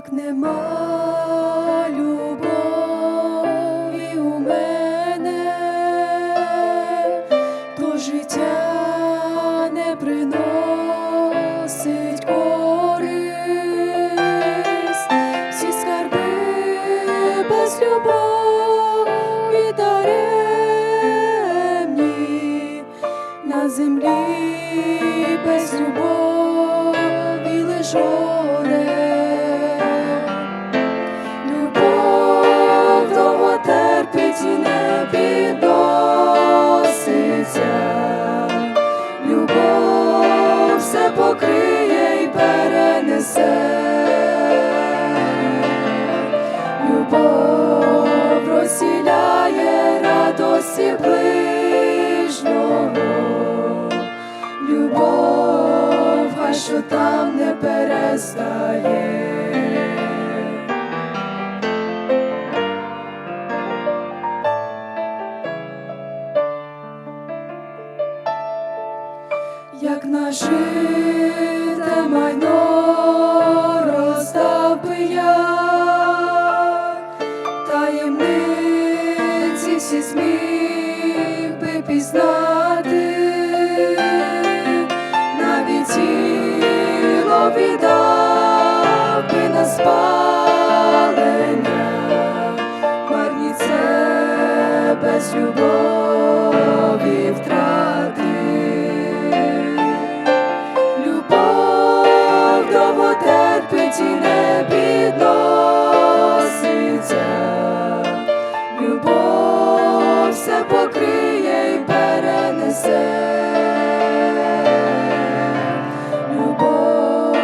Як нема любові у мене, то життя не приносить користь, всі скарби без любові даремні, на землі без любові лиш терпить не підноситься. Любов все покриє і перенесе. Любов розділяє радості ближнього. Любов, хай що там не перестає. Як нажите майно роздав я, таємниці всі зміг би пізнати, навіть тіло віддав би на спалення, марні це без любові терпить і не підноситься. Любов все покриє і перенесе. Любов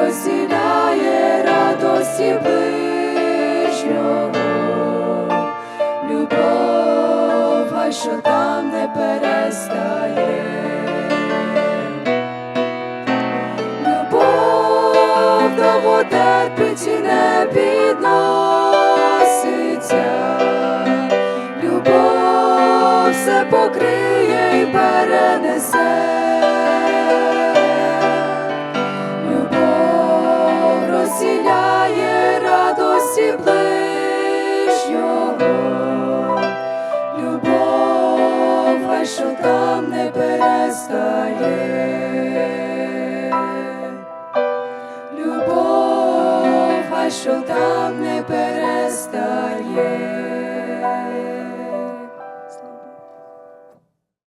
розділяє радості ближнього. Любов, хай що терпить і не підноситься. Любов все покриє і перенесе. що там не перестав.